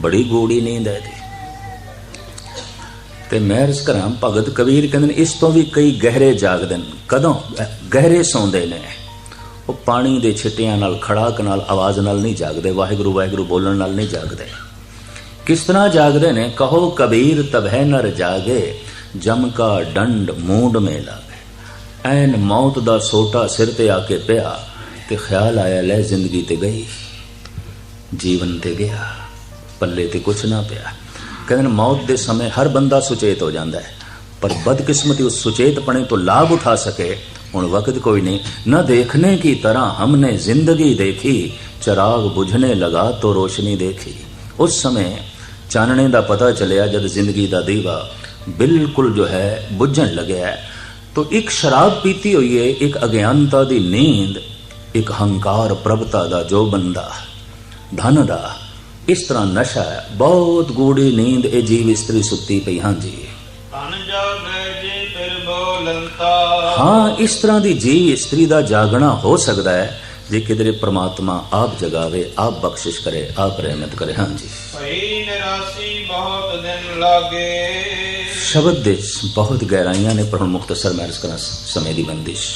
ਬੜੀ ਗੂੜੀ ਨੀਂਦ ਹੈ ਦੀ ਤੇ ਮਹਿਰਸ ਕਰਾਂ ਭਗਤ ਕਬੀਰ ਕਹਿੰਦੇ ਨੇ, ਇਸ ਤੋਂ ਵੀ ਕਈ ਗਹਿਰੇ ਜਾਗਦੇ ਨੇ। ਕਦੋਂ? ਗਹਿਰੇ ਸੌਂਦੇ ਨੇ। ਉਹ ਪਾਣੀ ਦੇ ਛਿੱਟਿਆਂ ਨਾਲ, ਖੜਾਕ ਨਾਲ, ਆਵਾਜ਼ ਨਾਲ ਨਹੀਂ ਜਾਗਦੇ, ਵਾਹਿਗੁਰੂ ਵਾਹਿਗੁਰੂ ਬੋਲਣ ਨਾਲ ਨਹੀਂ ਜਾਗਦੇ। ਕਿਸ ਤਰ੍ਹਾਂ ਜਾਗਦੇ ਨੇ? ਕਹੋ ਕਬੀਰ ਤਬਹਿ ਨਰ ਜਾਗੇ, ਜਮ ਕਾ ਡੰਡ ਮੂੰਡ ਮੇ ਲਾਗੇ। ਐਨ ਮੌਤ ਦਾ ਸੋਟਾ ਸਿਰ ਤੇ ਆ ਕੇ ਪਿਆ, ਤੇ ਖਿਆਲ ਆਇਆ, ਲੈ ਜ਼ਿੰਦਗੀ ਤੇ ਗਈ, ਜੀਵਨ ਤੇ ਗਿਆ। ਪੱਲੇ ਤੇ ਕੁਛ ਨਾ ਪਿਆ। ਕਹਿੰਦੇ ਨੇ ਮੌਤ ਦੇ ਸਮੇਂ ਹਰ ਬੰਦਾ ਸੁਚੇਤ ਹੋ ਜਾਂਦਾ ਹੈ। ਪਰ ਬਦਕਿਸਮਤੀ ਉਸ ਸੁਚੇਤਪਣੇ ਤੋਂ ਲਾਭ ਉਠਾ ਸਕੇ, ਹੁਣ ਵਕਤ ਕੋਈ ਨਹੀਂ। ਨਾ ਦੇਖਣੇ ਕੀ ਤਰ੍ਹਾਂ ਹਮਨੇ ਜ਼ਿੰਦਗੀ ਦੇਖੀ, ਚਰਾਗ ਬੁਝਨੇ ਲਗਾ ਤੋ ਰੋਸ਼ਨੀ ਦੇਖੀ। ਉਸ ਸਮੇਂ ਚਾਨਣੇ ਦਾ ਪਤਾ ਚੱਲਿਆ ਜਦ ਜ਼ਿੰਦਗੀ ਦਾ ਦੀਵਾ ਬਿਲਕੁਲ ਜੋ ਹੈ ਬੁਝਣ ਲੱਗਿਆ ਤੋ ਇੱਕ ਸ਼ਰਾਬ ਪੀਤੀ ਹੋਈ ਹੈ ਇੱਕ ਅਗਿਆਨਤਾ ਦੀ ਨੀਂਦ, ਇੱਕ ਹੰਕਾਰ ਪ੍ਰਭਤਾ ਦਾ ਜੋ ਬੰਦਾ, ਧਨ ਦਾ ਇਸ ਤਰ੍ਹਾਂ ਨਸ਼ਾ ਹੈ। ਬਹੁਤ ਗੂੜੀ ਨੀਂਦ ਇਹ ਜੀਵ ਇਸਤਰੀ ਸੁੱਤੀ ਪਈ। ਜਾਗੈ ਜੇ ਹਾਂ ਇਸ ਤਰ੍ਹਾਂ ਦੀ ਜੀਵ ਇਸਤਰੀ ਦਾ ਜਾਗਣਾ ਹੋ ਸਕਦਾ ਹੈ ਜੇ ਕਿਧਰੇ ਪ੍ਰਮਾਤਮਾ ਆਪ ਜਗਾਵੇ ਆਪ ਬਖਸ਼ਿਸ਼ ਕਰੇ ਆਪ ਰਹਿਮਤ ਕਰੇ। ਹਾਂਜੀ। ਭਈ ਨਿਰਾਸੀ ਬਹੁਤ ਦਿਨ ਲਾਗੇ। ਸ਼ਬਦ ਦੇ ਬਹੁਤ ਗਹਿਰਾਈਆਂ ਨੇ ਪਰ ਹੁਣ ਮੁਖਤਸਰ ਮੈਂ ਅਰਜ਼ ਕਰਾਂ ਸਮੇਂ ਦੀ ਬੰਦਿਸ਼।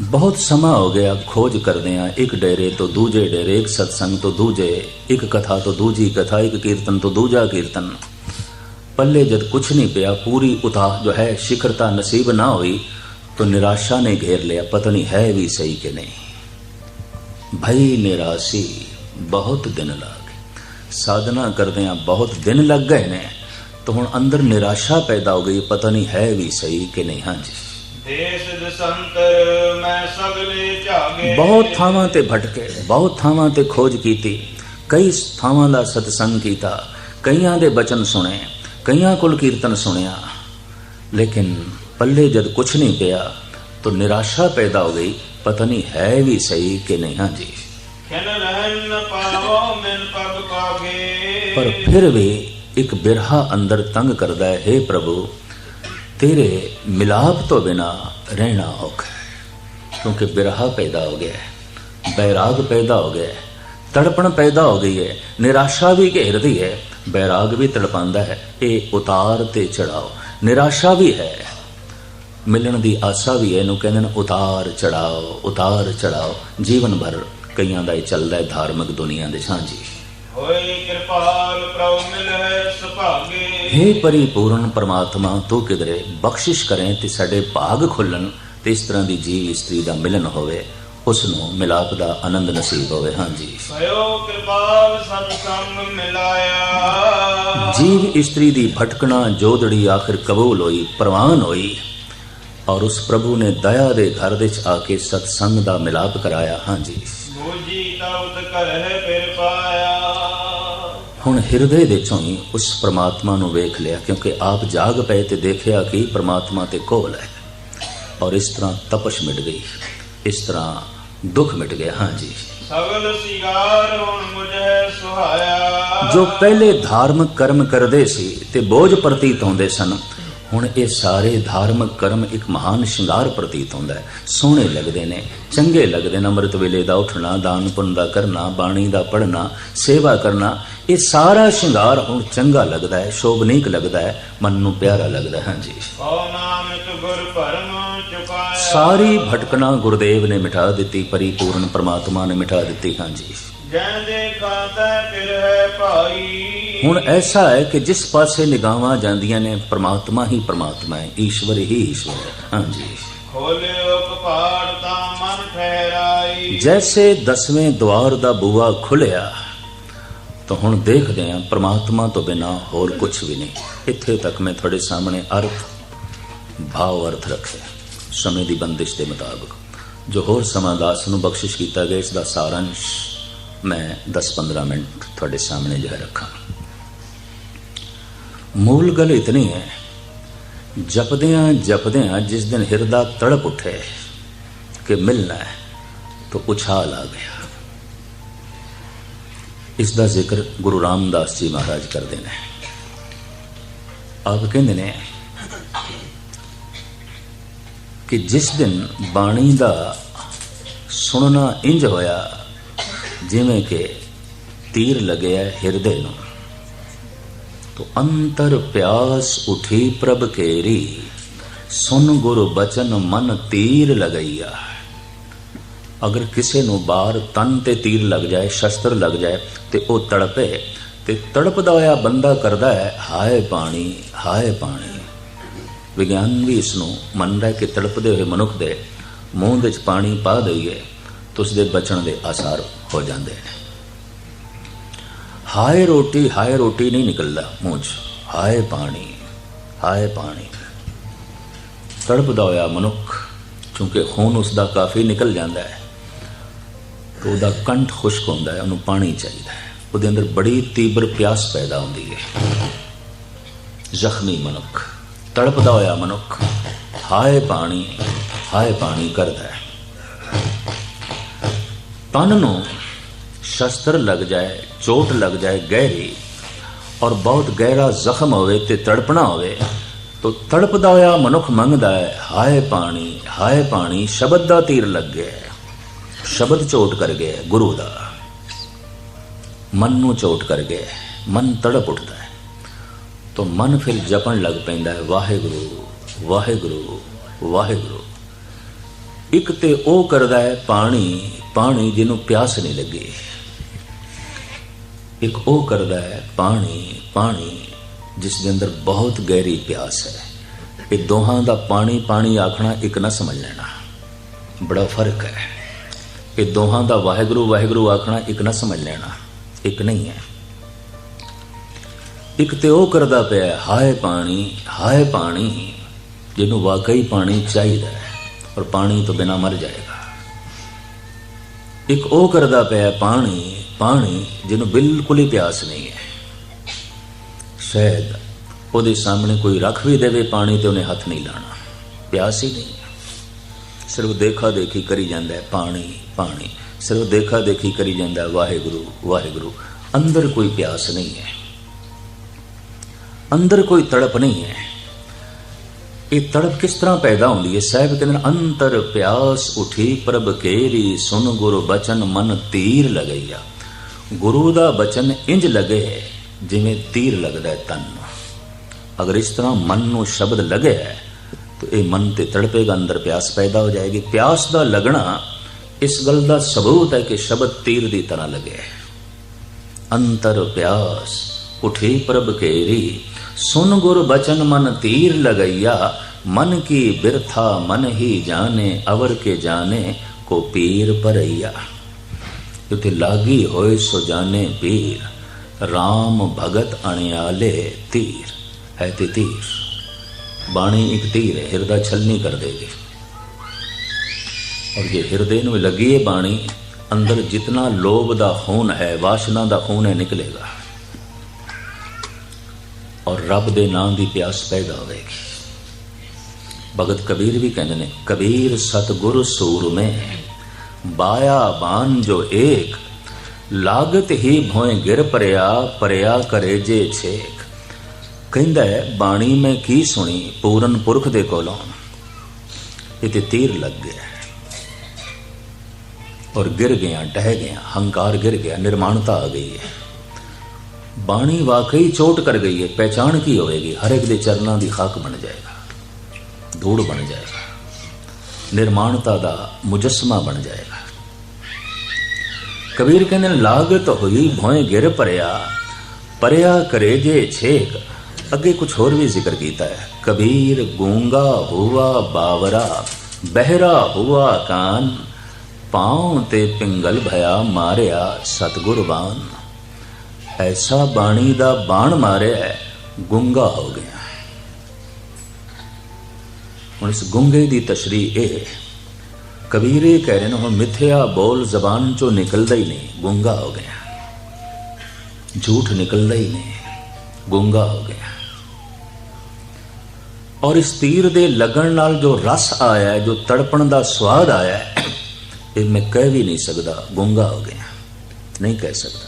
बहुत समा हो गया खोज कर दिया एक डेरे तो दूजे डेरे, एक सत्संग तो दूजे, एक कथा तो दूजी कथा, एक कीर्तन तो दूजा कीर्तन। पल्ले जब कुछ नहीं पिया, पूरी उठा जो है शिखरता नसीब ना हुई तो निराशा ने घेर लिया, पता नहीं है भी सही कि नहीं। भई निराशी, बहुत दिन लाग। साधना कर दिया बहुत दिन लग गए ने तो हूँ अंदर निराशा पैदा हो गई, पता नहीं है भी सही कि नहीं। हाँ जी। ਦੇਸ ਦਸੰਤਰ ਮੈਂ ਸਗਲੇ ਝਾਗੇ। ਬਹੁਤ ਥਾਵਾਂ ਤੇ ਭਟਕੇ ਬਹੁਤ ਥਾਵਾਂ ਤੇ ਖੋਜ ਕੀਤੀ ਕਈ ਥਾਵਾਂ ਦਾ ਸਤਸੰਗ ਕੀਤਾ ਕਈਆਂ ਦੇ ਬਚਨ ਸੁਣੇ ਕਈਆਂ ਕੋਲ ਕੀਰਤਨ ਸੁਣਿਆ। ਲੇਕਿਨ ਪੱਲੇ ਜਦ ਕੁਛ ਨਹੀਂ ਪਿਆ ਤਾਂ ਨਿਰਾਸ਼ਾ ਪੈਦਾ ਹੋ ਗਈ ਪਤਾ ਨਹੀਂ ਹੈ ਵੀ ਸਹੀ ਕਿ ਨਹੀਂ ਪਗ ਪਾਗੇ। ਪਰ ਫਿਰ ਵੀ ਇੱਕ ਬਿਰਹਾ ਅੰਦਰ ਤੰਗ ਕਰਦਾ ਹੈ हे ਪ੍ਰਭੂ ਤੇਰੇ ਮਿਲਾਪ ਤੋਂ ਬਿਨਾ ਰਹਿਣਾ ਔਖਾ ਹੈ, ਕਿਉਂਕਿ ਬਿਰਹਾ ਪੈਦਾ ਹੋ ਗਿਆ ਹੈ, ਬੈਰਾਗ ਪੈਦਾ ਹੋ ਗਿਆ ਹੈ, ਤੜਪਣ ਪੈਦਾ ਹੋ ਗਈ ਹੈ, ਨਿਰਾਸ਼ਾ ਵੀ ਘੇਰਦੀ ਹੈ, ਬੈਰਾਗ ਵੀ ਤੜਪਾਉਂਦਾ ਹੈ, ਇਹ ਉਤਾਰ ਤੇ ਚੜਾਓ। ਨਿਰਾਸ਼ਾ ਵੀ ਹੈ, ਮਿਲਣ ਦੀ ਆਸਾ ਵੀ ਹੈ, ਇਹਨੂੰ ਕਹਿੰਦੇ ਨੇ ਉਤਾਰ ਚੜਾਓ ਉਤਾਰ ਚੜਾਓ। ਜੀਵਨ ਭਰ ਕਈਆਂ ਦਾ ਇਹ ਚੱਲਦਾ ਹੈ ਧਾਰਮਿਕ ਦੁਨੀਆ ਦੇ ਸਾਂਝੀ। ਹੋਏ ਕਿਰਪਾਲ ਪ੍ਰਭ ਮਿਲ ਹੈ ਸੁਭਾਗੇ। हे ਪਰਿਪੂਰਨ ਪ੍ਰਮਾਤਮਾ ਤੂੰ ਕਿਧਰੇ ਬਖਸ਼ਿਸ਼ ਕਰੇ ਤੇ ਸਾਡੇ ਭਾਗ ਖੁੱਲਣ ਤੇ ਇਸ ਤਰ੍ਹਾਂ ਦੀ ਜੀਵ ਇਸਤਰੀ ਦਾ ਮਿਲਨ ਹੋਵੇ ਉਸ ਨੂੰ ਮਿਲਾਪ ਦਾ ਆਨੰਦ ਨਸੀਬ ਹੋਵੇ। ਹਾਂਜੀ ਭਇਓ ਕਿਰਪਾਲ ਸਭ ਸੰਗ ਮਿਲਾਇਆ। ਜੀਵ ਇਸਤਰੀ ਦੀ ਭਟਕਣਾ ਜੋਦੜੀ ਆਖਿਰ ਕਬੂਲ ਹੋਈ ਪ੍ਰਵਾਨ ਹੋਈ ਔਰ ਉਸ ਪ੍ਰਭੂ ਨੇ ਦਇਆ ਦੇ ਘਰ ਵਿੱਚ ਆ ਕੇ ਸਤਸੰਗ ਦਾ ਮਿਲਾਪ ਕਰਾਇਆ। ਹਾਂਜੀ ਬੂਜੀ ਤਉਤ ਕਰ ਹੈ ਫਿਰ ਪਾਇਆ ਹੁਣ ਹਿਰਦੇ ਦੇ ਚੋਂ ਹੀ ਉਸ ਪ੍ਰਮਾਤਮਾ ਨੂੰ ਵੇਖ ਲਿਆ ਕਿਉਂਕਿ ਆਪ ਜਾਗ ਪਏ ਤੇ ਦੇਖਿਆ ਕਿ ਪ੍ਰਮਾਤਮਾ ਤੇ ਕੋਲ ਹੈ। ਔਰ ਇਸ ਤਰ੍ਹਾਂ ਤਪਸ਼ ਮਿਟ ਗਈ। ਇਸ ਤਰ੍ਹਾਂ ਦੁੱਖ ਮਿਟ ਗਿਆ ਹਾਂਜੀ ਸਗਲ ਸਿਗਾਰ ਹੁਣ ਮੁਝੇ ਸੁਹਾਇਆ। ਜੋ ਪਹਿਲੇ ਧਾਰਮਿਕ ਕਰਮ ਕਰਦੇ ਸੀ ਤੇ ਬੋਝ ਪ੍ਰਤੀਤ ਹੁੰਦੇ ਸਨ ਹੁਣ ਇਹ ਸਾਰੇ ਧਾਰਮਿਕ ਕਰਮ ਇੱਕ ਮਹਾਨ ਸ਼ਿੰਗਾਰ ਪ੍ਰਤੀਤ ਹੁੰਦਾ ਹੈ। ਸੋਹਣੇ ਲੱਗਦੇ ਨੇ, ਚੰਗੇ ਲੱਗਦੇ ਨੇ, ਅੰਮ੍ਰਿਤ ਵੇਲੇ ਦਾ ਉੱਠਣਾ, ਦਾਨ ਪੁੰਨ ਦਾ ਕਰਨਾ, ਬਾਣੀ ਦਾ ਪੜ੍ਹਨਾ, ਸੇਵਾ ਕਰਨਾ, ਇਹ ਸਾਰਾ ਸ਼ਿੰਗਾਰ ਹੁਣ ਚੰਗਾ ਲੱਗਦਾ ਹੈ, ਸ਼ੋਭਨੀਕ ਲੱਗਦਾ ਹੈ, ਮਨ ਨੂੰ ਪਿਆਰਾ ਲੱਗਦਾ ਹੈ। ਹਾਂਜੀ। ਕੋ ਨਾਮਿਕ ਗੁਰ ਭਰਮ ਚੁਕਾਇਆ ਸਾਰੀ ਭਟਕਣਾ ਗੁਰਦੇਵ ਨੇ ਮਿਟਾ ਦਿੱਤੀ, ਪਰਿਪੂਰਨ ਪ੍ਰਮਾਤਮਾ ਨੇ ਮਿਟਾ ਦਿੱਤੀ। ਹਾਂਜੀ। ਜੈ ਦੇਖਾ ਤੈ ਫਿਰ ਹੈ ਭਾਈ। ਹੁਣ ਐਸਾ ਹੈ ਕਿ ਜਿਸ ਪਾਸੇ ਨਿਗਾਹਾਂ ਜਾਂਦੀਆਂ ਨੇ ਪ੍ਰਮਾਤਮਾ ਹੀ ਪ੍ਰਮਾਤਮਾ ਹੈ ਈਸ਼ਵਰ ਹੀ ਈਸ਼ਵਰ ਹੈ। ਹਾਂਜੀ। ਖੋਲਿਓ ਕਪਾੜ ਤਾਂ ਮਨ ਠਹਿਰਾਈ। ਜੈਸੇ ਦਸਵੇਂ ਦਵਾਰ ਦਾ ਬੂਆ ਖੁੱਲਿਆ ਤਾਂ ਹੁਣ ਦੇਖਦੇ ਹਾਂ ਪ੍ਰਮਾਤਮਾ ਤੋਂ ਬਿਨਾ ਹੋਰ ਕੁਝ ਵੀ ਨਹੀਂ। ਇੱਥੇ ਤੱਕ ਮੈਂ ਤੁਹਾਡੇ ਸਾਹਮਣੇ ਅਰਥ ਭਾਵ ਅਰਥ ਰੱਖਿਆ। ਸਮੇਂ ਦੀ ਬੰਦਿਸ਼ ਦੇ ਮੁਤਾਬਕ ਜੋ ਹੋਰ ਸਮਾਂ ਦਾਸ ਨੂੰ ਬਖਸ਼ਿਸ਼ ਕੀਤਾ ਗਿਆ ਇਸ ਦਾ ਸਾਰਾਂਸ਼ ਮੈਂ 10-15 ਮਿੰਟ ਤੁਹਾਡੇ ਸਾਹਮਣੇ ਜਾ ਰੱਖਾਂ। ਮੂਲ ਗੱਲ ਇਤਨੀ ਹੈ, ਜਪਦਿਆਂ ਜਪਦਿਆਂ ਜਿਸ ਦਿਨ ਹਿਰਦਾ ਤੜਪ ਉੱਠੇ ਕਿ ਮਿਲਣਾ ਹੈ, ਤਾਂ ਉਛਾਲ ਆ ਗਿਆ। ਇਸ ਦਾ ਜ਼ਿਕਰ ਗੁਰੂ ਰਾਮਦਾਸ ਜੀ ਮਹਾਰਾਜ ਕਰਦੇ ਨੇ। ਆਪ ਕਹਿੰਦੇ ਨੇ ਕਿ ਜਿਸ ਦਿਨ ਬਾਣੀ ਦਾ ਸੁਣਨਾ ਇੰਜ ਹੋਇਆ ਜਿਵੇਂ ਕਿ ਤੀਰ ਲੱਗਿਆ ਹਿਰਦੇ ਨੂੰ। ਤੋ ਅੰਤਰ ਪਿਆਸ ਉਠੀ ਪ੍ਰਭ ਕੇਰੀ, ਸੁਨ ਗੁਰ ਬਚਨ ਮਨ ਤੀਰ ਲਗਈਆ। ਅਗਰ ਕਿਸੇ ਨੂੰ ਬਾਹਰ ਤਨ ਤੇ ਤੀਰ ਲੱਗ ਜਾਏ, ਸ਼ਸਤਰ ਲੱਗ ਜਾਏ, ਤੇ ਉਹ ਤੜਪੇ, ਤੇ ਤੜਪਦਾ ਹੋਇਆ ਬੰਦਾ ਕਰਦਾ ਹੈ, ਹਾਏ ਪਾਣੀ ਹਾਏ ਪਾਣੀ ਵਿਗਿਆਨ ਵੀ ਇਸ ਨੂੰ ਮੰਨਦਾ ਹੈ ਕਿ ਤੜਪਦੇ ਹੋਏ ਮਨੁੱਖ ਦੇ ਮੂੰਹ ਵਿੱਚ ਪਾਣੀ ਪਾ ਦਈਏ। ਤਾਂ ਉਸ ਦੇ ਬਚਣ ਦੇ ਆਸਾਰ ਹੋ ਜਾਂਦੇ ਨੇ। ਹਾਏ ਰੋਟੀ ਹਾਏ ਰੋਟੀ ਨਹੀਂ ਨਿਕਲਦਾ ਮੂੰਹ 'ਚ। ਹਾਏ ਪਾਣੀ ਹਾਏ ਪਾਣੀ। ਤੜਪਦਾ ਹੋਇਆ ਮਨੁੱਖ ਕਿਉਂਕਿ ਖੂਨ ਉਸ ਦਾ ਕਾਫੀ ਨਿਕਲ ਜਾਂਦਾ ਹੈ ਤੇ ਉਹਦਾ ਕੰਠ ਖੁਸ਼ਕ ਹੁੰਦਾ ਹੈ, ਉਹਨੂੰ ਪਾਣੀ ਚਾਹੀਦਾ ਹੈ। ਉਹਦੇ ਅੰਦਰ ਬੜੀ ਤੀਬਰ ਪਿਆਸ ਪੈਦਾ ਹੁੰਦੀ ਹੈ। ਜ਼ਖਮੀ ਮਨੁੱਖ, ਤੜਪਦਾ ਹੋਇਆ ਮਨੁੱਖ, ਹਾਏ ਪਾਣੀ ਹਾਏ ਪਾਣੀ ਕਰਦਾ ਹੈ। ਤਨ ਨੂੰ ਸ਼ਸਤਰ ਲੱਗ ਜਾਏ ਚੋਟ ਲੱਗ ਜਾਏ ਗਹਿਰੀ ਔਰ ਬਹੁਤ ਗਹਿਰਾ ਜ਼ਖਮ ਹੋਵੇ ਤੇ ਤੜਪਣਾ ਹੋਵੇ ਤੋ ਤੜਪਦਾ ਹੋਇਆ ਮਨੁੱਖ ਮੰਗਦਾ ਹੈ ਹਾਏ ਪਾਣੀ ਹਾਏ ਪਾਣੀ ਸ਼ਬਦ ਦਾ ਤੀਰ ਲੱਗ ਗਿਆ ਸ਼ਬਦ ਚੋਟ ਕਰ ਗਿਆ ਗੁਰੂ ਦਾ ਮਨ ਨੂੰ ਚੋਟ ਕਰ ਗਿਆ ਮਨ ਤੜਪ ਉੱਠਦਾ ਹੈ ਤੋ ਮਨ ਫਿਰ ਜਪਣ ਲੱਗ ਪੈਂਦਾ ਹੈ ਵਾਹਿਗੁਰੂ ਵਾਹਿਗੁਰੂ ਵਾਹਿਗੁਰੂ ਇੱਕ ਤੇ ਉਹ ਕਰਦਾ ਹੈ ਪਾਣੀ ਪਾਣੀ ਜਿਹਨੂੰ ਪਿਆਸ ਨਹੀਂ ਲੱਗੇ। ਇੱਕ ਉਹ ਕਰਦਾ ਹੈ, ਪਾਣੀ ਪਾਣੀ, ਜਿਸ ਦੇ ਅੰਦਰ ਬਹੁਤ ਗਹਿਰੀ ਪਿਆਸ ਹੈ। ਇਹ ਦੋਹਾਂ ਦਾ ਪਾਣੀ ਪਾਣੀ ਆਖਣਾ ਇੱਕ ਨਾ ਸਮਝ ਲੈਣਾ। ਬੜਾ ਫ਼ਰਕ ਹੈ। ਇਹ ਦੋਹਾਂ ਦਾ ਵਾਹਿਗੁਰੂ ਵਾਹਿਗੁਰੂ ਆਖਣਾ ਇੱਕ ਨਾ ਸਮਝ ਲੈਣਾ। ਇੱਕ ਨਹੀਂ ਹੈ। ਇੱਕ ਤੇ ਉਹ ਕਰਦਾ ਪਿਆ ਹਾਏ ਪਾਣੀ ਹਾਏ ਪਾਣੀ, ਜਿਹਨੂੰ ਵਾਕਈ ਪਾਣੀ ਚਾਹੀਦਾ ਹੈ ਔਰ ਪਾਣੀ ਤੋਂ ਬਿਨਾ ਮਰ ਜਾਏਗਾ। ਇੱਕ ਉਹ ਕਰਦਾ ਪਿਆ ਪਾਣੀ ਪਾਣੀ ਜਿਹਨੂੰ ਬਿਲਕੁਲ ਹੀ ਪਿਆਸ ਨਹੀਂ ਹੈ। ਸ਼ਾਇਦ ਉਹਦੇ ਸਾਹਮਣੇ ਕੋਈ ਰੱਖ ਵੀ ਦੇਵੇ ਪਾਣੀ ਤੇ ਉਹਨੇ ਹੱਥ ਨਹੀਂ ਲਾਣਾ ਪਿਆਸ ਹੀ ਨਹੀਂ। ਸਿਰਫ ਦੇਖਾ ਦੇਖੀ ਕਰੀ ਜਾਂਦਾ ਹੈ, ਪਾਣੀ ਪਾਣੀ। ਸਿਰਫ ਦੇਖਾ ਦੇਖੀ ਕਰੀ ਜਾਂਦਾ ਹੈ, ਵਾਹਿਗੁਰੂ ਵਾਹਿਗੁਰੂ। ਅੰਦਰ ਕੋਈ ਪਿਆਸ ਨਹੀਂ ਹੈ। ਅੰਦਰ ਕੋਈ ਤੜਪ ਨਹੀਂ ਹੈ। ਇਹ ਤੜਪ ਕਿਸ ਤਰ੍ਹਾਂ ਪੈਦਾ ਹੁੰਦੀ ਹੈ? ਸਾਹਿਬ ਕਹਿੰਦੇ ਅੰਤਰ ਪਿਆਸ ਉਠੀ ਪ੍ਰਭ ਕੇਰੀ, ਸੁਨ ਗੁਰੂ ਬਚਨ ਮਨ ਤੀਰ ਲਗਈਆ। ਗੁਰੂ ਦਾ ਬਚਨ ਇੰਜ ਲਗੇ ਜਿਵੇਂ ਤੀਰ ਲੱਗਦਾ ਹੈ ਤਨ ਨੂੰ। ਅਗਰ ਇਸ ਤਰ੍ਹਾਂ ਮਨ ਨੂੰ ਸ਼ਬਦ ਲਗੇ ਤਾਂ ਇਹ ਮਨ ਤੇ ਤੜਪੇਗਾ, ਅੰਦਰ ਪਿਆਸ ਪੈਦਾ ਹੋ ਜਾਏਗੀ। ਪਿਆਸ ਦਾ ਲੱਗਣਾ ਇਸ ਗੱਲ ਦਾ ਸਬੂਤ ਹੈ ਕਿ ਸ਼ਬਦ ਤੀਰ ਦੀ ਤਰ੍ਹਾਂ ਲਗੇ ਅੰਤਰ ਪਿਆਸ ਉਠੀ ਪ੍ਰਭ ਕੇਰੀ ਸੁਨ ਗੁਰ ਬਚਨ ਮਨ ਤੀਰ ਲਗਈਆ, ਮਨ ਕੀ ਬਿਰਥਾ ਮਨ ਹੀ ਜਾਣੇ, ਅਵਰ ਕੇ ਜਾਣੇ ਕੋ ਪੀਰ ਪਰਈਆ ਉਤੇ ਲਾਗੀ ਹੋਏ ਸੋ ਜਾਣੇ ਪੀਰ RAM ਭਗਤ ਅਣਿਆਲੇ ਤੀਰ, ਹੈ ਤੇ ਤੀਰ। ਬਾਣੀ ਇੱਕ ਤੀਰ ਹੈ, ਹਿਰਦਾ ਛਲਨੀ ਕਰ ਦੇਗੀ ਔਰ ਜੇ ਹਿਰਦੇ ਨੂੰ ਲੱਗੀ ਹੈ ਬਾਣੀ, ਅੰਦਰ ਜਿਤਨਾ ਲੋਭ ਦਾ ਖੂਨ ਹੈ, ਵਾਸ਼ਨਾ ਦਾ ਖੂਨ ਹੈ ਨਿਕਲੇਗਾ। ਔਰ ਰੱਬ ਦੇ ਨਾਮ ਦੀ ਪਿਆਸ ਪੈਦਾ ਹੋਵੇਗੀ। ਭਗਤ ਕਬੀਰ ਵੀ ਕਹਿੰਦੇ ਨੇ, ਕਬੀਰ ਸਤਗੁਰ ਸੂਰ ਮੇ, ਬਾਇਆ ਬਾਨ ਜੋ ਏਕ, ਲਾਗਤ ਹੀ ਭੋਏ ਗਿਰ ਪਰਿਆ ਪਰਿਆ ਕਰੇ ਜੇ ਛੇਕ। ਕਹਿੰਦਾ ਬਾਣੀ ਮੈਂ ਕੀ ਸੁਣੀ, ਪੂਰਨ ਪੁਰਖ ਦੇ ਕੋਲੋਂ? ਇਹ ਤੀਰ ਲੱਗ ਗਿਆ। ਔਰ ਗਿਰ ਗਿਆ ਟਹਿ ਗਿਆ, ਹੰਕਾਰ ਗਿਰ ਗਿਆ, ਨਿਰਮਾਣਤਾ ਆ ਗਈ ਹੈ। ਬਾਣੀ ਵਾਕਈ ਚੋਟ ਕਰ ਗਈ ਹੈ ਪਹਿਚਾਨ ਕੀ ਹੋਵੇਗੀ? ਹਰ ਇੱਕ ਦੇ ਚਰਨਾਂ ਦੀ ਖਾਕ ਬਣ ਜਾਏਗਾ ਧੂੜ ਬਣ ਜਾਏਗਾ, ਨਿਰਮਾਣਤਾ ਦਾ ਮੁਜਸਮਾ ਬਣ ਜਾਏਗਾ। ਕਬੀਰ ਕਹਿੰਦੇ, ਲਾਗਤ ਹੋਈ ਭੋਏ ਗਿਰ ਭਰਿਆ ਪਰਿਆ ਕਰੇ ਜੇ ਛੇਕ। ਅੱਗੇ ਕੁਝ ਹੋਰ ਵੀ ਜ਼ਿਕਰ ਕੀਤਾ ਹੈ। ਕਬੀਰ ਗੂੰਗਾ ਹੁਆ ਬਾਵਰਾ, ਬਹਿਰਾ ਹੁਆ ਕਾਨ, ਪਾਉ ਤੇ ਪਿੰਗਲ ਭਇਆ ਮਾਰਿਆ ਸਤਗੁਰ ਐਸਾ ਬਾਣੀ ਦਾ ਬਾਣ ਮਾਰਿਆ ਹੈ, ਗੁੰਗਾ ਹੋ ਗਿਆ ਹੁਣ ਇਸ ਗੁੰਗੇ ਦੀ ਤਸ਼ਰੀਹ ਇਹ ਕਬੀਰ ਇਹ ਕਹਿ ਰਹੇ ਨੇ ਹੁਣ ਮਿੱਥਿਆ ਬੋਲ ਜ਼ਬਾਨ ਚੋਂ ਨਿਕਲਦਾ ਹੀ ਨਹੀਂ ਗੁੰਗਾ ਹੋ ਗਿਆ ਝੂਠ ਨਿਕਲਦਾ ਹੀ ਨਹੀਂ ਗੁੰਗਾ ਹੋ ਗਿਆ ਔਰ ਇਸ ਤੀਰ ਦੇ ਲੱਗਣ ਨਾਲ ਜੋ ਰਸ ਆਇਆ ਹੈ ਜੋ ਤੜਪਣ ਦਾ ਸਵਾਦ ਆਇਆ ਹੈ, ਇਹ ਮੈਂ ਕਹਿ ਵੀ ਨਹੀਂ ਸਕਦਾ ਗੁੰਗਾ ਹੋ ਗਿਆ ਨਹੀਂ ਕਹਿ ਸਕਦਾ।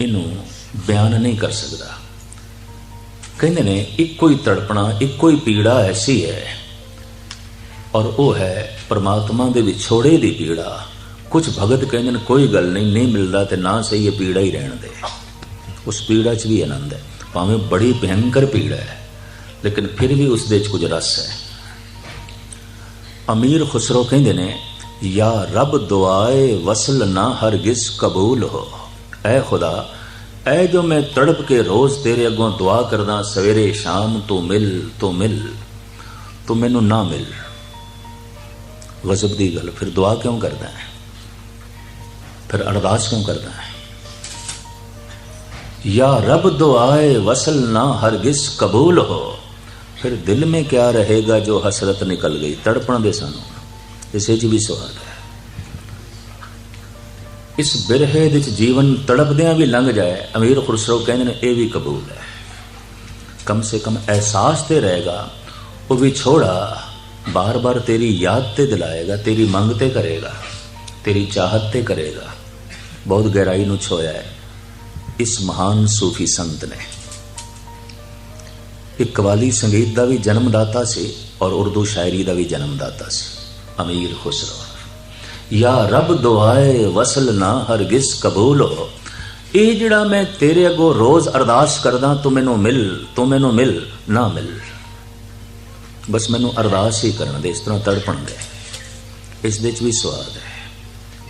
ਇਹਨੂੰ ਬਿਆਨ ਨਹੀਂ ਕਰ ਸਕਦਾ। ਕਹਿੰਦੇ ਨੇ, ਇੱਕੋ ਹੀ ਤੜਪਣਾ, ਇੱਕੋ ਹੀ ਪੀੜਾ ਐਸੀ ਹੈ। ਔਰ ਉਹ ਹੈ ਪਰਮਾਤਮਾ ਦੇ ਵਿਛੋੜੇ ਦੀ ਪੀੜਾ। ਕੁਝ ਭਗਤ ਕਹਿੰਦੇ ਨੇ, ਕੋਈ ਗੱਲ ਨਹੀਂ ਨਹੀਂ ਮਿਲਦਾ ਤੇ ਨਾ ਸਹੀ ਇਹ ਪੀੜਾ ਹੀ ਰਹਿਣ ਦੇ। ਉਸ ਪੀੜਾ 'ਚ ਵੀ ਆਨੰਦ ਹੈ। ਭਾਵੇਂ ਬੜੀ ਭਿਆਨਕ ਪੀੜਾ ਹੈ, ਲੇਕਿਨ ਫਿਰ ਵੀ ਉਸ ਦੇ 'ਚ ਕੁਝ ਰਸ ਹੈ। ਅਮੀਰ ਖੁਸਰੋ ਕਹਿੰਦੇ ਨੇ, ਯਾ ਰੱਬ ਦੁਆਏ ਵਸਲ ਨਾ ਹਰਗਿਜ਼ ਕਬੂਲ ਹੋ। ਐ ਖੁਦਾ ਐ ਜੋ ਮੈਂ ਤੜਪ ਕੇ ਰੋਜ਼ ਤੇਰੇ ਅੱਗੋਂ ਦੁਆ ਕਰਦਾ ਸਵੇਰੇ ਸ਼ਾਮ ਤੂੰ ਮਿਲ ਤੂੰ ਮਿਲ ਤੂੰ ਮੈਨੂੰ ਨਾ ਮਿਲ ਗਜ਼ਬ ਦੀ ਗੱਲ ਫਿਰ ਦੁਆ ਕਿਉਂ ਕਰਦਾ ਹੈ ਫਿਰ ਅਰਦਾਸ ਕਿਉਂ ਕਰਦਾ ਹੈ या रब दुआए वसल ना हरगिज कबूल हो ਫਿਰ ਦਿਲ में क्या रहेगा जो हसरत निकल गई ਤੜਪਣ ਦੇ ਸਾਨੂੰ ਇਸੇ 'ਚ ਵੀ ਸਵਾਲ ਹੈ ਇਸ ਬਿਰਹੇ ਵਿੱਚ ਜੀਵਨ ਤੜਪਦਿਆਂ ਵੀ ਲੰਘ ਜਾਏ, ਅਮੀਰ ਖੁਸਰੋ ਕਹਿੰਦੇ ਨੇ, ਇਹ ਵੀ ਕਬੂਲ ਹੈ। ਕਮ ਸੇ ਕਮ ਅਹਿਸਾਸ ਤੇ ਰਹੇਗਾ, ਉਹ ਵੀ ਛੋੜਾ, ਬਾਰ-ਬਾਰ ਤੇਰੀ ਯਾਦ ਤੇ ਦਿਲਾਏਗਾ, ਤੇਰੀ ਮੰਗ ਤੇ ਕਰੇਗਾ, ਤੇਰੀ ਚਾਹਤ ਤੇ ਕਰੇਗਾ। ਬਹੁਤ ਗਹਿਰਾਈ ਨੂੰ ਛੋਇਆ ਹੈ। ਇਸ ਮਹਾਨ ਸੂਫੀ ਸੰਤ ਨੇ। ਇੱਕ ਕਵਾਲੀ ਸੰਗੀਤ ਦਾ ਵੀ ਜਨਮਦਾਤਾ ਸੀ ਔਰ ਉਰਦੂ ਸ਼ਾਇਰੀ ਦਾ ਵੀ ਜਨਮਦਾਤਾ ਸੀ, ਅਮੀਰ ਖੁਸਰੋ ਯਾ ਰੱਬ ਦੁਆਏ ਵਸਲ ਨਾ ਹਰਗਿਜ਼ ਕਬੂਲ ਹੋ। ਇਹ ਜਿਹੜਾ ਮੈਂ ਤੇਰੇ ਅੱਗੋਂ ਰੋਜ਼ ਅਰਦਾਸ ਕਰਦਾ, ਤੂੰ ਮੈਨੂੰ ਮਿਲ, ਤੂੰ ਮੈਨੂੰ ਮਿਲ, ਨਾ ਮਿਲ। ਬਸ ਮੈਨੂੰ ਅਰਦਾਸ ਹੀ ਕਰਨ ਦੇ, ਇਸ ਤਰ੍ਹਾਂ ਤੜਪਣ ਦੇ। ਇਸ ਦੇ ਚ ਵੀ ਸਵਾਦ ਹੈ,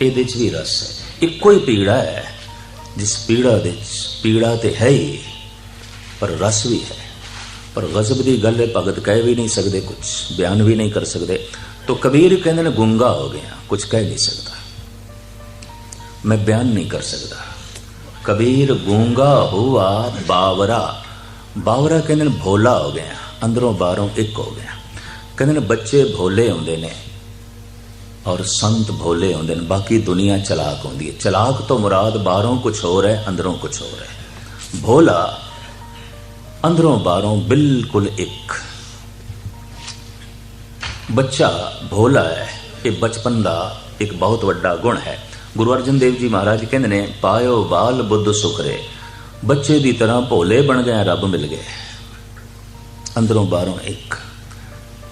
ਇਹਦੇ ਚ ਵੀ ਰਸ ਹੈ। ਇੱਕੋ ਹੀ ਪੀੜਾ ਹੈ, ਜਿਸ ਪੀੜਾ ਦੇ ਪੀੜਾ ਤੇ ਹੈ ਹੀ, ਪਰ ਰਸ ਵੀ ਹੈ। ਪਰ ਗਜ਼ਬ ਦੀ ਗੱਲ ਹੈ, ਭਗਤ ਕਹਿ ਵੀ ਨਹੀਂ ਸਕਦੇ ਕੁਝ ਬਿਆਨ ਵੀ ਨਹੀਂ ਕਰ ਸਕਦੇ। ਤੋ ਕਬੀਰ ਕਹਿੰਦੇ ਨੇ ਗੁੰਗਾ ਹੋ ਗਿਆ ਕੁਝ ਕਹਿ ਨਹੀਂ ਸਕਦਾ ਮੈਂ ਬਿਆਨ ਨਹੀਂ ਕਰ ਸਕਦਾ ਕਬੀਰ ਗੂੰਗਾ ਹੁਆ ਬਾਵਰਾ ਬਾਵਰਾ ਕਹਿੰਦੇ ਨੇ ਭੋਲਾ ਹੋ ਗਿਆ ਅੰਦਰੋਂ ਬਾਹਰੋਂ ਇੱਕ ਹੋ ਗਿਆ ਕਹਿੰਦੇ ਨੇ ਬੱਚੇ ਭੋਲੇ ਹੁੰਦੇ ਨੇ ਔਰ ਸੰਤ ਭੋਲੇ ਹੁੰਦੇ ਨੇ ਬਾਕੀ ਦੁਨੀਆ ਚਲਾਕ ਹੁੰਦੀ ਹੈ ਚਲਾਕ ਤੋਂ ਮੁਰਾਦ ਬਾਹਰੋਂ ਕੁਝ ਹੋਰ ਹੈ ਅੰਦਰੋਂ ਕੁਝ ਹੋਰ ਹੈ ਭੋਲਾ ਅੰਦਰੋਂ ਬਾਹਰੋਂ ਬਿਲਕੁਲ ਇੱਕ ਬੱਚਾ ਭੋਲਾ ਹੈ, ਇਹ ਬਚਪਨ ਦਾ ਇੱਕ ਬਹੁਤ ਵੱਡਾ ਗੁਣ ਹੈ। ਗੁਰੂ ਅਰਜਨ ਦੇਵ ਜੀ ਮਹਾਰਾਜ ਕਹਿੰਦੇ ਨੇ, ਪਾਇਓ ਬਾਲ ਬੁੱਧ ਸੁਖਰੇ ਬੱਚੇ ਦੀ ਤਰ੍ਹਾਂ ਭੋਲੇ ਬਣ ਗਏ ਰੱਬ ਮਿਲ ਗਏ ਅੰਦਰੋਂ ਬਾਹਰੋਂ ਇੱਕ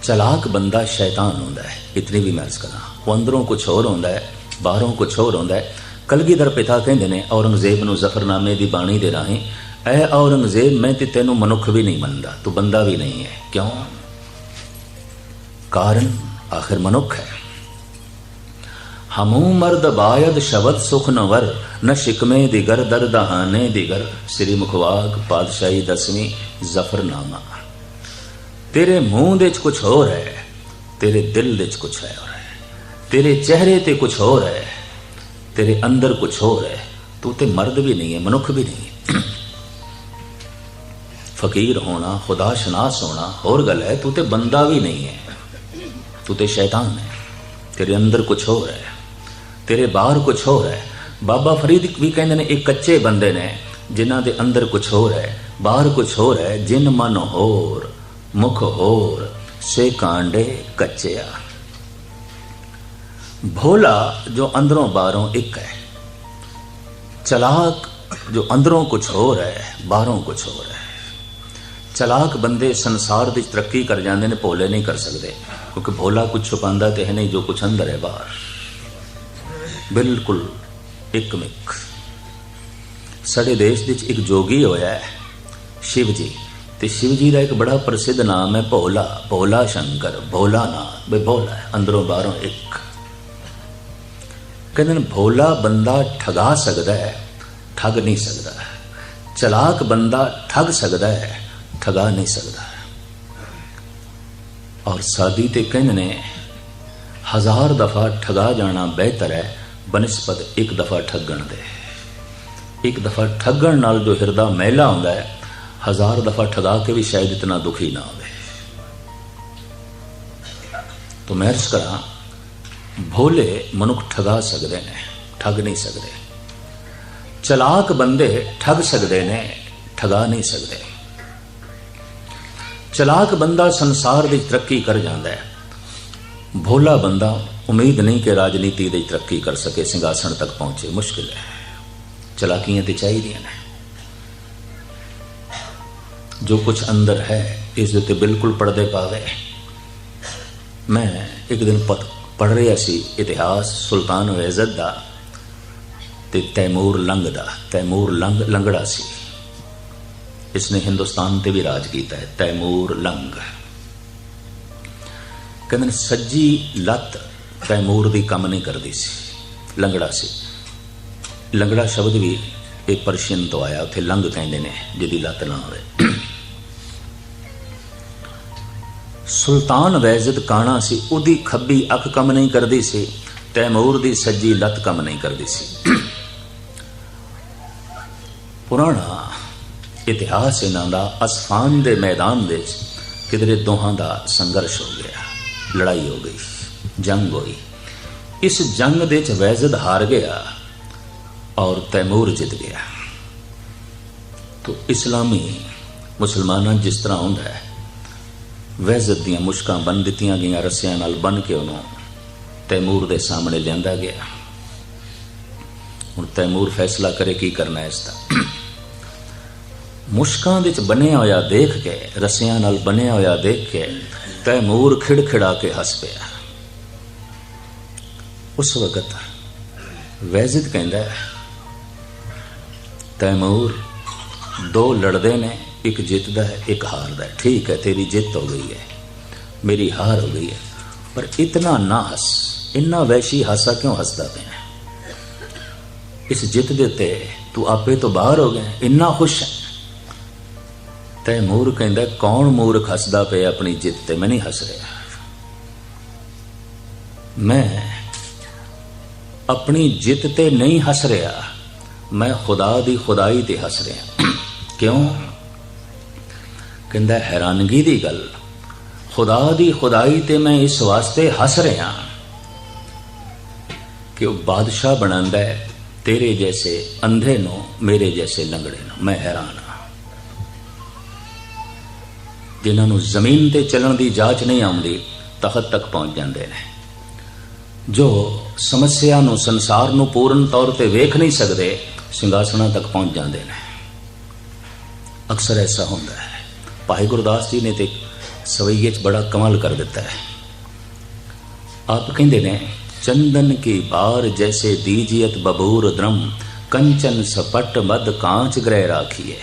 ਚਲਾਕ ਬੰਦਾ ਸ਼ੈਤਾਨ ਹੁੰਦਾ ਹੈ। ਇਤਨੀ ਵੀ ਮੈਂ ਅਰਜ਼ ਕਰਾਂ, ਉਹ ਅੰਦਰੋਂ ਕੁਝ ਹੋਰ ਹੁੰਦਾ ਹੈ, ਬਾਹਰੋਂ ਕੁਝ ਹੋਰ ਹੁੰਦਾ ਹੈ। ਕਲਗੀਧਰ ਪਿਤਾ ਕਹਿੰਦੇ ਨੇ, ਔਰੰਗਜ਼ੇਬ ਨੂੰ ਜ਼ਫਰਨਾਮੇ ਦੀ ਬਾਣੀ ਦੇ ਰਾਹੀਂ, ਐ ਔਰੰਗਜ਼ੇਬ, ਮੈਂ ਤੇ ਤੈਨੂੰ ਮਨੁੱਖ ਵੀ ਨਹੀਂ ਮੰਨਦਾ, ਤੂੰ ਬੰਦਾ ਵੀ ਨਹੀਂ ਹੈ। ਕਿਉਂ? ਕਾਰਨ ਆਖਿਰ ਮਨੁੱਖ ਹੈ। ਹਮੂ ਮਰਦ ਬਾਇਦ ਸ਼ਬਦ ਸੁਖ ਨਵਰ ਨ ਸ਼ਿਕਮੇ ਦਿਗਰ ਦਰਦਹਾਨੇ ਦਿਗਰ। ਸ੍ਰੀ ਮੁਖਵਾਕ ਪਾਤਸ਼ਾਹੀ ਦਸਵੀਂ ਜ਼ਫਰਨਾਮਾ। ਤੇਰੇ ਮੂੰਹ ਦੇ ਚ ਕੁਝ ਹੋਰ ਹੈ, ਤੇਰੇ ਦਿਲ ਦੇ ਚ ਕੁਝ ਹੈ ਹੋਰ ਹੈ। ਤੇਰੇ ਚਿਹਰੇ ਤੇ ਕੁਝ ਹੋਰ ਹੈ, ਤੇਰੇ ਅੰਦਰ ਕੁਝ ਹੋਰ ਹੈ। ਤੂੰ ਤੇ ਮਰਦ ਵੀ ਨਹੀਂ ਹੈ, ਮਨੁੱਖ ਵੀ ਨਹੀਂ ਫਕੀਰ ਹੋਣਾ, ਖੁਦਾ ਸ਼ਨਾਸ ਹੋਣਾ, ਹੋਰ ਗੱਲ ਹੈ, ਤੂੰ ਤੇ ਬੰਦਾ ਵੀ ਨਹੀਂ ਹੈ। ਤੂੰ ਤੇ ਸ਼ੈਤਾਨ ਹੈ ਤੇਰੇ ਅੰਦਰ ਕੁਝ ਹੋਰ ਹੈ ਤੇਰੇ ਬਾਹਰ ਕੁਝ ਹੋਰ ਹੈ ਬਾਬਾ ਫਰੀਦ ਵੀ ਕਹਿੰਦੇ ਨੇ ਇਹ ਕੱਚੇ ਬੰਦੇ ਨੇ ਜਿਨ੍ਹਾਂ ਦੇ ਅੰਦਰ ਕੁਝ ਹੋਰ ਹੈ ਬਾਹਰ ਕੁਝ ਹੋਰ ਹੈ ਜਿਨ ਮਨ ਹੋਰ ਮੁਖ ਹੋਰ ਸੇ ਕਾਂਡੇ ਕੱਚਿਆ ਭੋਲਾ ਜੋ ਅੰਦਰੋਂ ਬਾਹਰੋਂ ਇੱਕ ਹੈ ਚਲਾਕ ਜੋ ਅੰਦਰੋਂ ਕੁਝ ਹੋਰ ਹੈ ਬਾਹਰੋਂ ਕੁਝ ਹੋਰ ਹੈ ਚਲਾਕ ਬੰਦੇ ਸੰਸਾਰ ਵਿੱਚ ਤਰੱਕੀ ਕਰ ਜਾਂਦੇ ਨੇ, ਭੋਲੇ ਨਹੀਂ ਕਰ ਸਕਦੇ। ਕਿਉਂਕਿ ਭੋਲਾ ਕੁਝ ਛੁਪਾਉਂਦਾ ਤੇ ਹੈ ਨਹੀਂ ਜੋ ਕੁਝ ਅੰਦਰ ਹੈ ਬਾਹਰ। ਬਿਲਕੁਲ ਇੱਕਮਿਕ ਸਾਡੇ ਦੇਸ਼ ਵਿੱਚ ਇੱਕ ਜੋਗੀ ਹੋਇਆ ਹੈ ਸ਼ਿਵ ਜੀ ਤੇ ਸ਼ਿਵ ਜੀ ਦਾ ਇੱਕ ਬੜਾ ਪ੍ਰਸਿੱਧ ਨਾਮ ਹੈ ਭੋਲਾ। ਭੋਲਾ ਸ਼ੰਕਰ, ਭੋਲਾ ਨਾਮ ਬੇ ਭੋਲਾ ਅੰਦਰੋਂ ਬਾਹਰੋਂ ਇੱਕ। ਕਹਿੰਦੇ ਨੇ ਭੋਲਾ ਬੰਦਾ ਠਗਾ ਸਕਦਾ ਹੈ, ਠੱਗ ਨਹੀਂ ਸਕਦਾ। ਚਲਾਕ ਬੰਦਾ ਠੱਗ ਸਕਦਾ ਹੈ ਠਗਾ ਨਹੀਂ ਸਕਦਾ ਔਰ ਸਾਦੀ ਤੇ ਕਹਿੰਦੇ ਨੇ ਹਜ਼ਾਰ ਦਫਾ ਠਗਾ ਜਾਣਾ ਬਿਹਤਰ ਹੈ ਬਨਿਸਬਤ ਇੱਕ ਦਫਾ ਠੱਗਣ ਦੇ ਇੱਕ ਦਫਾ ਠੱਗਣ ਨਾਲ ਜੋ ਹਿਰਦਾ ਮਹਿਲਾ ਹੁੰਦਾ ਹੈ ਹਜ਼ਾਰ ਦਫਾ ਠਗਾ ਕੇ ਵੀ ਸ਼ਾਇਦ ਇਤਨਾ ਦੁਖੀ ਨਾ ਹੋਵੇ तो मैं अर्ज करा भोले मनुख ठगा सकते ने ठग नहीं सकते चलाक बंदे ठग सकते ने ठगा नहीं सकते ਚਲਾਕ ਬੰਦਾ ਸੰਸਾਰ ਵਿੱਚ ਤਰੱਕੀ ਕਰ ਜਾਂਦਾ ਹੈ। ਭੋਲਾ ਬੰਦਾ ਉਮੀਦ ਨਹੀਂ ਕਿ ਰਾਜਨੀਤੀ ਦੇ ਤਰੱਕੀ ਕਰ ਸਕੇ, ਸਿੰਘਾਸਣ ਤੱਕ ਪਹੁੰਚੇ। ਮੁਸ਼ਕਿਲ ਹੈ। ਚਲਾਕੀਆਂ ਤੇ ਚਾਹੀਦੀਆਂ ਨੇ। ਜੋ ਕੁਝ ਅੰਦਰ ਹੈ, ਇਸ ਦੇ ਉੱਤੇ ਬਿਲਕੁਲ ਪਰਦੇ ਪਾਵੇ। ਮੈਂ ਇੱਕ ਦਿਨ ਪਤ, ਪੜ੍ਹ ਰਿਹਾ ਸੀ, ਇਤਿਹਾਸ ਸੁਲਤਾਨ ਵੈਜ਼ਦ ਦਾ ਤੇ ਤੈਮੂਰ ਲੰਗ ਦਾ, ਤੈਮੂਰ ਲੰਗ ਲੰਗੜਾ ਸੀ। ਇਸਨੇ ਹਿੰਦੁਸਤਾਨ ਤੇ ਵੀ ਰਾਜ ਕੀਤਾ ਹੈ। ਤੈਮੂਰ ਲੰਗ ਕਹਿੰਦੇ ਨੇ, ਸੱਜੀ ਲੱਤ ਤੈਮੂਰ ਦੀ ਕੰਮ ਨਹੀਂ ਕਰਦੀ ਸੀ। ਲੰਗੜਾ ਸੀ। ਲੰਗੜਾ ਸ਼ਬਦ ਵੀ ਇਹ ਪਰਸ਼ੀਅਨ ਤੋਂ ਆਇਆ, ਉੱਥੇ ਲੰਗ ਕਹਿੰਦੇ ਨੇ, ਜਿਹਦੀ ਲੱਤ ਨਾ ਹੋਵੇ। ਸੁਲਤਾਨ ਵੈਜ਼ਦ ਕਾਣਾ ਸੀ, ਉਹਦੀ ਖੱਬੀ ਅੱਖ ਕੰਮ ਨਹੀਂ ਕਰਦੀ ਸੀ, ਤੈਮੂਰ ਦੀ ਸੱਜੀ ਲੱਤ ਕੰਮ ਨਹੀਂ ਕਰਦੀ ਸੀ। ਪੁਰਾਣਾ ਇਤਿਹਾਸ ਇਹਨਾਂ ਦਾ ਅਸਫਾਨ ਦੇ ਮੈਦਾਨ ਵਿੱਚ ਕਿਧਰੇ ਦੋਹਾਂ ਦਾ ਸੰਘਰਸ਼ ਹੋ ਗਿਆ, ਲੜਾਈ ਹੋ ਗਈ, ਜੰਗ ਹੋਈ। ਇਸ ਜੰਗ ਦੇ ਵਿੱਚ ਵੈਜ਼ਦ ਹਾਰ ਗਿਆ ਔਰ ਤੈਮੂਰ ਜਿੱਤ ਗਿਆ। ਤੋ ਇਸਲਾਮੀ ਮੁਸਲਮਾਨਾਂ ਜਿਸ ਤਰ੍ਹਾਂ ਹੁੰਦਾ ਹੈ, ਵੈਜ਼ਦ ਦੀਆਂ ਮੁਸ਼ਕਾਂ ਬੰਨ ਦਿੱਤੀਆਂ ਗਈਆਂ ਰੱਸਿਆਂ ਨਾਲ ਬੰਨ ਕੇ ਉਹਨੂੰ ਤੈਮੂਰ ਦੇ ਸਾਹਮਣੇ ਲਿਆਂਦਾ ਗਿਆ। ਹੁਣ ਤੈਮੂਰ ਫੈਸਲਾ ਕਰੇ ਕੀ ਕਰਨਾ ਹੈ ਇਸ ਦਾ? ਮੁਸ਼ਕਾਂ ਦੇ ਵਿੱਚ ਬਣਿਆ ਹੋਇਆ ਦੇਖ ਕੇ ਰੱਸਿਆਂ ਨਾਲ ਬਣਿਆ ਹੋਇਆ ਦੇਖ ਕੇ ਤੈਮੂਰ ਖਿੜਖਿੜਾ ਕੇ ਹੱਸ ਪਿਆ। ਉਸ ਵਕਤ ਵੈਜ਼ਿਦ ਕਹਿੰਦਾ ਹੈ, ਤੈਮੂਰ ਦੋ ਲੜਦੇ ਨੇ ਇੱਕ ਜਿੱਤਦਾ ਹੈ ਇੱਕ ਹਾਰਦਾ ਹੈ। ਠੀਕ ਹੈ ਤੇਰੀ ਜਿੱਤ ਹੋ ਗਈ ਹੈ ਮੇਰੀ ਹਾਰ ਹੋ ਗਈ ਹੈ ਪਰ ਇਤਨਾ ਨਾ ਹੱਸ ਇੰਨਾ ਵੈਸ਼ੀ ਹਾਸਾ ਕਿਉਂ ਹੱਸਦਾ ਪਿਆ? ਇਸ ਜਿੱਤ ਦੇ ਉੱਤੇ ਤੂੰ ਆਪੇ ਤੋਂ ਬਾਹਰ ਹੋ ਗਿਆ ਇੰਨਾ ਖੁਸ਼ ਹੈ। ਤੈਮੂਰ ਕਹਿੰਦਾ, ਕੌਣ ਮੂਰਖ ਹੱਸਦਾ ਪਿਆ ਆਪਣੀ ਜਿੱਤ ਤੇ? ਮੈਂ ਨਹੀਂ ਹੱਸ ਰਿਹਾ। ਮੈਂ ਆਪਣੀ ਜਿੱਤ ਤੇ ਨਹੀਂ ਹੱਸ ਰਿਹਾ। ਮੈਂ ਖੁਦਾ ਦੀ ਖੁਦਾਈ ਤੇ ਹੱਸ ਰਿਹਾ। ਕਿਉਂ? ਕਹਿੰਦਾ, ਹੈਰਾਨਗੀ ਦੀ ਗੱਲ। ਖੁਦਾ ਦੀ ਖੁਦਾਈ ਤੇ ਮੈਂ ਇਸ ਵਾਸਤੇ ਹੱਸ ਰਿਹਾ। ਕਿ ਉਹ ਬਾਦਸ਼ਾਹ ਬਣਾਉਂਦਾ ਹੈ, ਤੇਰੇ ਜੈਸੇ ਅੰਧੇ ਨੂੰ, ਮੇਰੇ ਜੈਸੇ ਲੰਗੜੇ ਨੂੰ। ਮੈਂ ਹੈਰਾਨ ਜਿਨ੍ਹਾਂ ਨੂੰ ਜ਼ਮੀਨ ਤੇ ਚੱਲਣ ਦੀ ਜਾਂਚ ਨਹੀਂ ਆਉਂਦੀ, ਤਖਤ ਤੱਕ ਪਹੁੰਚ ਜਾਂਦੇ ਨੇ। ਜੋ ਸਮੱਸਿਆ ਨੂੰ ਸੰਸਾਰ ਨੂੰ ਪੂਰਨ ਤੌਰ ਤੇ ਵੇਖ ਨਹੀਂ ਸਕਦੇ, ਸਿੰਘਾਸਣਾ ਤੱਕ ਪਹੁੰਚ ਜਾਂਦੇ ਨੇ। ਅਕਸਰ ਐਸਾ ਹੁੰਦਾ ਹੈ। ਭਾਈ ਗੁਰਦਾਸ ਜੀ ਨੇ ਤੇ ਸਵਈਏ 'ਚ ਬੜਾ ਕਮਾਲ ਕਰ ਦਿੱਤਾ ਹੈ। ਆਪ ਕਹਿੰਦੇ ਨੇ, ਚੰਦਨ ਕੀ ਬਾਰ ਜੈਸੇ ਦੀਜੀਅਤ ਬਬੂਰ ਦ੍ਰਮ, ਕੰਚਨ ਸਪਟ ਮਦ ਕਾਂਚ ਗ੍ਰਹਿ ਰਾਖੀਏ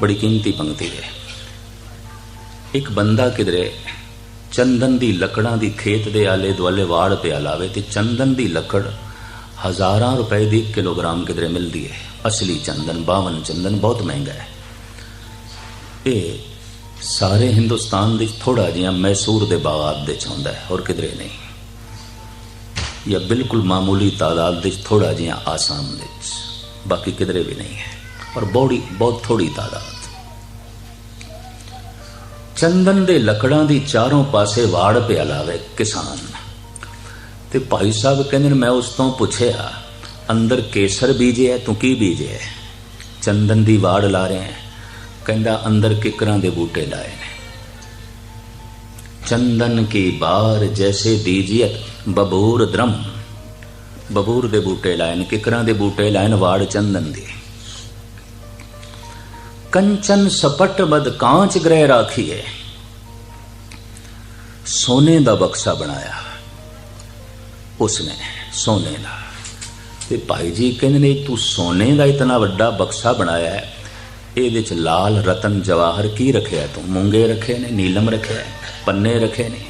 ਬੜੀ ਕੀਮਤੀ ਪੰਕਤੀ ਹੈ। ਇੱਕ ਬੰਦਾ ਕਿਧਰੇ ਚੰਦਨ ਦੀ ਲੱਕੜਾਂ ਦੀ ਖੇਤ ਦੇ ਆਲੇ ਦੁਆਲੇ ਵਾੜ ਪਿਆ ਲਾਵੇ ਤੇ ਚੰਦਨ ਦੀ ਲੱਕੜ ਹਜ਼ਾਰਾਂ ਰੁਪਏ ਦੀ ਕਿਲੋਗ੍ਰਾਮ ਕਿਧਰੇ ਮਿਲਦੀ ਹੈ। ਅਸਲੀ ਚੰਦਨ, ਬਾਵਨ ਚੰਦਨ ਬਹੁਤ ਮਹਿੰਗਾ ਹੈ। ਇਹ ਸਾਰੇ ਹਿੰਦੁਸਤਾਨ ਦੇ ਥੋੜਾ ਜਿਹਾ ਮੈਸੂਰ ਦੇ ਬਾਗਾਤ ਦੇ ਚ ਹੁੰਦਾ ਹੈ ਹੋਰ ਕਿਧਰੇ ਨਹੀਂ। ਜਾਂ ਬਿਲਕੁਲ ਮਾਮੂਲੀ ਤਾਦਾਦ ਦੇ ਥੋੜਾ ਜਿਹਾ ਆਸਾਮ ਦੇ ਬਾਕੀ ਕਿਧਰੇ ਵੀ ਨਹੀਂ ਹੈ। ਔਰ ਬੋੜੀ ਬਹੁਤ ਥੋੜੀ ਤਾਦਾਦ। ਚੰਦਨ ਦੇ ਲੱਕੜਾਂ ਦੀ ਚਾਰੋਂ ਪਾਸੇ ਵਾੜ ਪਿਆ ਲਾਵੇ ਕਿਸਾਨ। ਤੇ ਭਾਈ ਸਾਹਿਬ ਕਹਿੰਦੇ ਨੇ, ਮੈਂ ਉਸ ਤੋਂ ਪੁੱਛਿਆ, ਅੰਦਰ ਕੇਸਰ ਬੀਜਿਆ ਤੂੰ ਕੀ ਬੀਜਿਆ ਚੰਦਨ ਦੀ ਵਾੜ ਲਾ ਰਿਹਾ ਕਹਿੰਦਾ, ਅੰਦਰ ਕਿਕਰਾਂ ਦੇ ਬੂਟੇ ਲਾਏ ਨੇ। ਚੰਦਨ ਕੀ ਬਾਰ ਜੈਸੇ ਦੀਜੀਅਤ ਬਬੂਰ ਦ੍ਰਮ। ਬਬੂਰ ਦੇ ਬੂਟੇ ਲਾਏ ਨੇ, ਕਿਕਰਾਂ ਦੇ ਬੂਟੇ ਲਾਏ ਨੇ, ਵਾੜ ਚੰਦਨ ਦੀ। ਕੰਚਨ ਸਪਟ ਬਦ ਕਾਂਚ ਗ੍ਰਹਿ ਰਾਖੀਏ ਸੋਨੇ ਦਾ ਬਕਸਾ ਬਣਾਇਆ। ਉਸਨੇ ਸੋਨੇ ਦਾ। ਤੇ ਭਾਈ ਜੀ ਕਹਿੰਦੇ ਨੇ, ਤੂੰ ਸੋਨੇ ਦਾ ਇਤਨਾ ਵੱਡਾ ਬਕਸਾ ਬਣਾਇਆ ਹੈ। ਇਹਦੇ ਚ ਲਾਲ ਰਤਨ ਜਵਾਹਰ ਕੀ ਰੱਖਿਆ ਤੂੰ? ਮੂੰਗੇ ਰੱਖੇ ਨੇ, ਨੀਲਮ ਰੱਖਿਆ ਪੰਨੇ ਰੱਖੇ ਨੇ।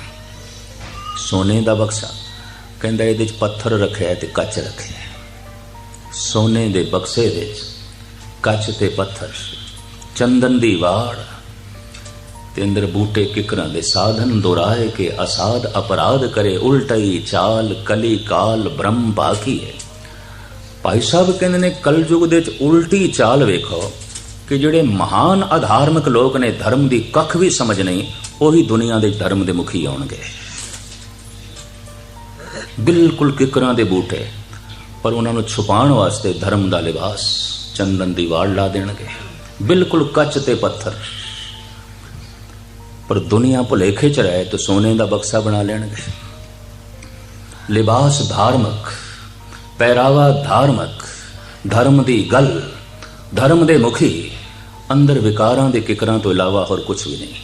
ਸੋਨੇ ਦਾ ਬਕਸਾ। ਕਹਿੰਦਾ ਇਹਦੇ ਚ ਪੱਥਰ ਰੱਖਿਆ ਹੈ ਤੇ ਕੱਚ ਰੱਖਿਆ ਸੋਨੇ ਦੇ ਬਕਸੇ ਵਿੱਚ ਕੱਚ ਤੇ ਪੱਥਰ। ਚੰਦਨ ਦੀ ਵਾੜ। ਤੇ ਅੰਦਰ ਬੂਟੇ ਕਿਕਰਾਂ ਦੇ ਸਾਧਨ ਦੁਰਾਏ ਕੇ ਅਸਾਦ ਅਪਰਾਧ ਕਰੇ ਉਲਟਈ ਚਾਲ, ਕਲੀ ਕਾਲ, ਬ੍ਰਹਮ ਬਾਕੀ ਹੈ। ਭਾਈ ਸਾਹਿਬ ਕਹਿੰਦੇ ਨੇ ਕਲਯੁਗ ਦੇ ਵਿੱਚ ਉਲਟੀ ਚਾਲ ਵੇਖੋ ਕਿ ਜਿਹੜੇ ਮਹਾਨ ਅਧਾਰਮਿਕ ਲੋਕ ਨੇ, ਧਰਮ ਦੀ ਕੱਖ ਵੀ ਸਮਝ ਨਹੀਂ, ਉਹੀ ਦੁਨੀਆ ਦੇ ਧਰਮ ਦੇ ਮੁਖੀ ਆਉਣਗੇ। ਬਿਲਕੁਲ ਕਿਕਰਾਂ ਦੇ ਬੂਟੇ, ਪਰ ਉਹਨਾਂ ਨੂੰ ਛੁਪਾਉਣ ਵਾਸਤੇ ਧਰਮ ਦਾ ਲਿਬਾਸ ਚੰਦਨ ਦੀ ਵਾੜ ਲਾ ਦੇਣਗੇ। ਬਿਲਕੁਲ ਕੱਚ ਤੇ ਪੱਥਰ। ਪਰ ਦੁਨੀਆ ਭੁਲੇਖੇ ਚ ਰਹੇ ਤਾਂ ਸੋਨੇ ਦਾ ਬਕਸਾ ਬਣਾ ਲੈਣਗੇ। ਲਿਬਾਸ ਧਾਰਮਿਕ, ਪਹਿਰਾਵਾ ਧਾਰਮਿਕ, ਧਰਮ ਦੀ ਗੱਲ, ਧਰਮ ਦੇ ਮੁਖੀ, ਅੰਦਰ ਵਿਕਾਰਾਂ ਦੇ ਕਿਕਰਾਂ ਤੋਂ ਇਲਾਵਾ ਹੋਰ ਕੁਝ ਵੀ ਨਹੀਂ।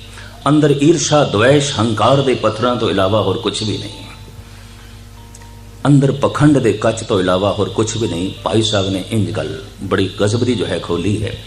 ਅੰਦਰ ਈਰਸ਼ਾ ਦ્વੈਸ਼ ਹੰਕਾਰ ਦੇ ਪੱਥਰਾਂ ਤੋਂ ਇਲਾਵਾ ਹੋਰ ਕੁਝ ਵੀ ਨਹੀਂ। ਅੰਦਰ ਪਖੰਡ ਦੇ ਕੱਚ ਤੋਂ ਇਲਾਵਾ ਹੋਰ ਕੁਝ ਵੀ ਨਹੀਂ। ਭਾਈ ਸਾਹਿਬ ਨੇ ਇੰਜ ਗੱਲ, ਬੜੀ ਗਜ਼ਬ ਦੀ ਜੋ ਹੈ ਖੋਲੀ ਹੈ।